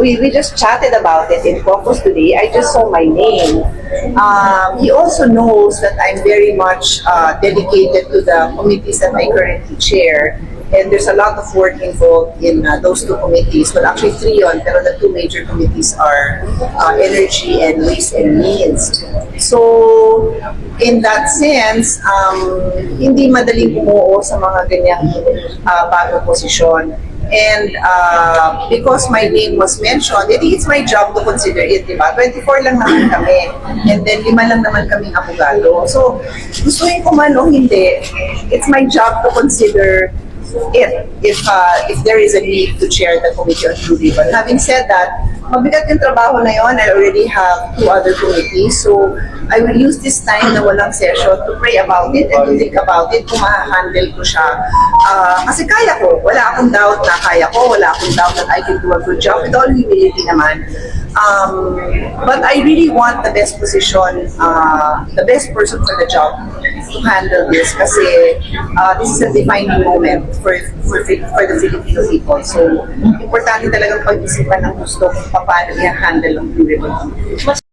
We, we just chatted about it in Focus today. I just saw my name. Um, he also knows that I'm very much uh, dedicated to the committees that I currently chair. And there's a lot of work involved in uh, those two committees. Well, actually three on, pero the two major committees are uh, energy and waste and means. So, in that sense, um, hindi madaling bumuo sa mga ganyang uh, bagong posisyon. And uh, because my name was mentioned, edi it's my job to consider it, di ba? 24 lang naman kami. And then lima lang naman kaming abogado. So, gustuin ko man o hindi, it's my job to consider it if uh, if there is a need to chair the committee on Blue Ribbon. Having said that, mabigat yung trabaho na yon. I already have two other committees. So, I will use this time na walang session to pray about it and to think about it kung ma-handle ko siya. Ah, kasi kaya ko. Wala akong doubt na kaya ko. Wala akong doubt that I can do a good job. With all humility naman. Um, but I really want the best position, uh, the best person for the job to handle this kasi uh, this is a defining moment for, for, for the Filipino people. So, importante talagang pag-isipan ng gusto kung paano i-handle ang Blue Ribbon.